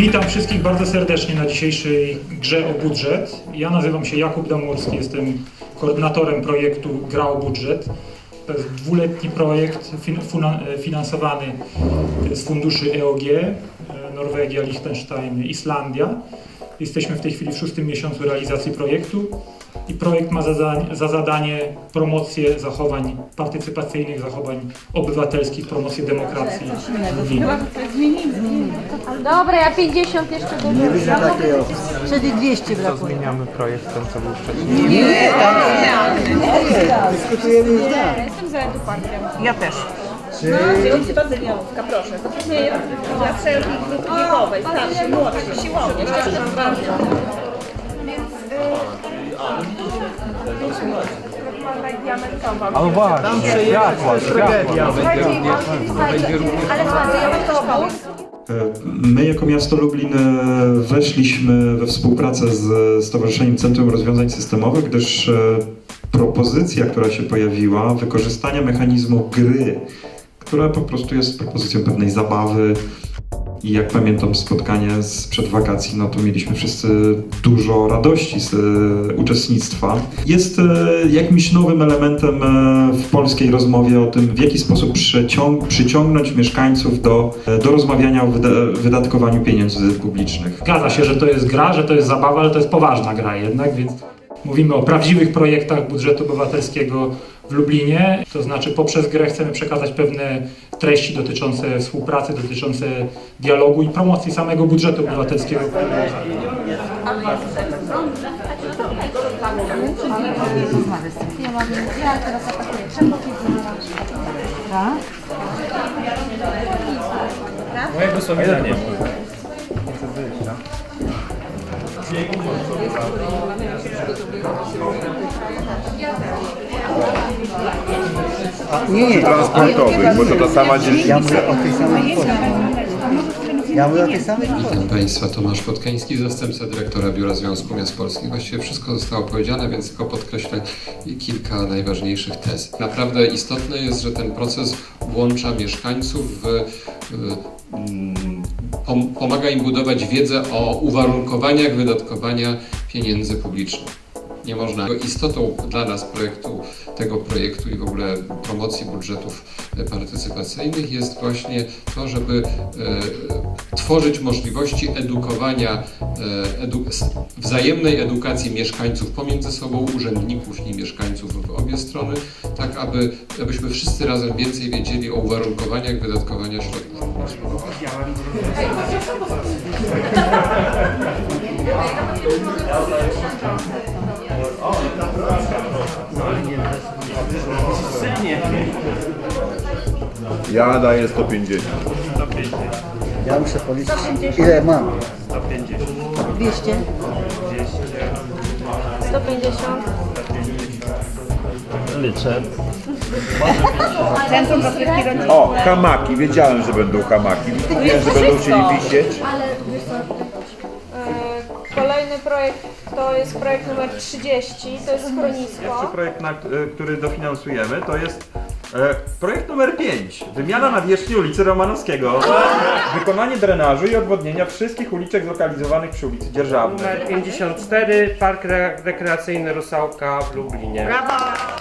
Witam wszystkich bardzo serdecznie na dzisiejszej grze o budżet. Ja nazywam się Jakub Damurski, jestem koordynatorem projektu Gra o budżet. To jest dwuletni projekt finansowany z funduszy EOG, e, Norwegia, Liechtenstein, Islandia. Jesteśmy w tej chwili w szóstym miesiącu realizacji projektu i projekt ma za, za, za zadanie promocję zachowań partycypacyjnych, zachowań obywatelskich, promocję demokracji w Lublinie. Dobra, ja 50 jeszcze do Nie widzę takiej opcji. Wtedy 200 To brakuje. zmieniamy projekt ten, co był wcześniej. Nie, dyskutujemy już tak. Jestem za eduparkiem. Ja też. Czy Chyba Zyniowska, proszę. Zatrudnienie dla wszelkich grup wiekowej, starszych, młodszych, siłownie. Ale właśnie, światła, światła. Ale to pomysł. My jako miasto Lublin e, weszliśmy we współpracę z Stowarzyszeniem Centrum Rozwiązań Systemowych, gdyż e, propozycja, która się pojawiła, wykorzystania mechanizmu gry, która po prostu jest propozycją pewnej zabawy. I jak pamiętam spotkanie sprzed wakacji, no to mieliśmy wszyscy dużo radości z e, uczestnictwa. Jest e, jakimś nowym elementem e, w polskiej rozmowie o tym, w jaki sposób przyciąg, przyciągnąć mieszkańców do, do rozmawiania o wyda wydatkowaniu pieniędzy publicznych. Zgadza się, że to jest gra, że to jest zabawa, ale to jest poważna gra jednak, więc mówimy o prawdziwych projektach budżetu obywatelskiego w Lublinie. To znaczy poprzez grę chcemy przekazać pewne treści dotyczące współpracy, dotyczące dialogu i promocji samego budżetu obywatelskiego. Mam, ja teraz atakuję. Nie. Nie, transportowych, bo to ta sama Ja dzielnica. mówię o tej samej kwocie. Ja mówię o tej samej kwocie. Witam Państwa, Tomasz Podkański, zastępca dyrektora Biura Związku Miast Polskich. Właściwie wszystko zostało powiedziane, więc tylko podkreślę kilka najważniejszych tez. Naprawdę istotne jest, że ten proces włącza mieszkańców w, w mm, pom- pomaga im budować wiedzę o uwarunkowaniach wydatkowania pieniędzy publicznych. Nie można. Istotą dla nas projektu, tego projektu i w ogóle promocji budżetów partycypacyjnych jest właśnie to, żeby e, tworzyć możliwości edukowania, e, edu, wzajemnej edukacji mieszkańców pomiędzy sobą, urzędników i mieszkańców w obie strony, tak aby, abyśmy wszyscy razem więcej wiedzieli o uwarunkowaniach wydatkowania środków publicznych. Ja daję 150. Ja muszę policzyć, ile mam. 200. 150. Centrum Rozrywki Rodzinnej. O, hamaki. Wiedziałem, że będą hamaki. Mówiłem, że będą chcieli wisieć. E, Kolejny projekt to jest projekt numer 30, to jest Jeszcze schronisko. projekt, na, e, który dofinansujemy, to jest e, projekt numer 5. Wymiana nawierzchni ulicy Romanowskiego. Wykonanie drenażu i odwodnienia wszystkich uliczek zlokalizowanych przy ulicy Dzierżawnej. Numer 54, Park Re- Rekreacyjny Rusałka w Lublinie. Brawo!